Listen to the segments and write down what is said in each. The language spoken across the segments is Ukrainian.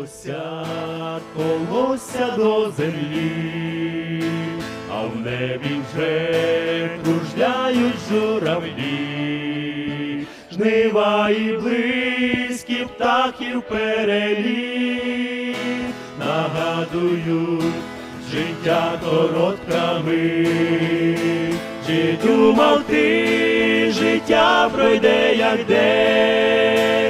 носять колося до землі, а в небі вже кружляють журавлі, жнива і близькі птахів переліт, нагадують життя коротка. Чи думав ти, життя пройде як день,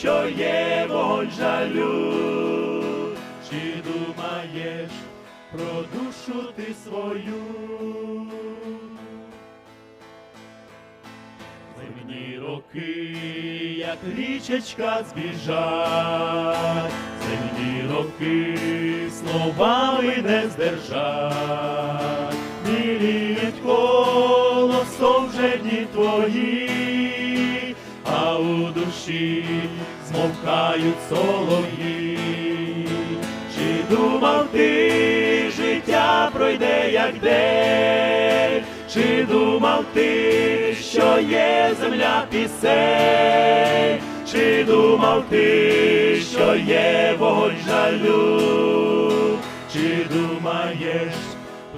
що є вогонь жалю, чи думаєш про душу ти свою? Земні роки, як річечка збіжать, земні роки словами не здержать, міліють вже дні твої, у душі змовкають солов'ї. Чи думав ти, життя пройде як день, чи думав ти, що є земля пісень, чи думав ти, що є вогонь жалю, чи думаєш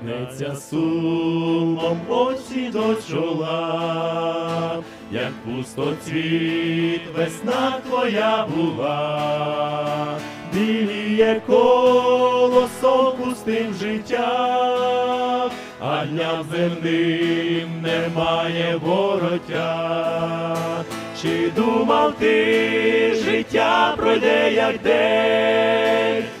Торкнеться сумом очі до чола, як пустоцвіт весна твоя була, біліє колосом пустим життя, а дням земним немає вороття. Чи думав ти, життя пройде як день,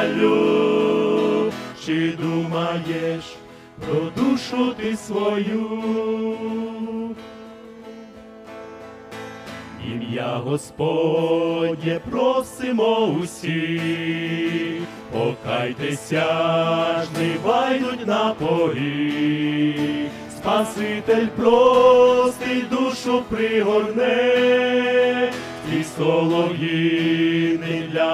жалю, чи думаєш про душу ти свою? Ім'я Господнє просимо усі, покайтеся, жнива йдуть на порі, Спаситель простий душу пригорне, ті солов'їни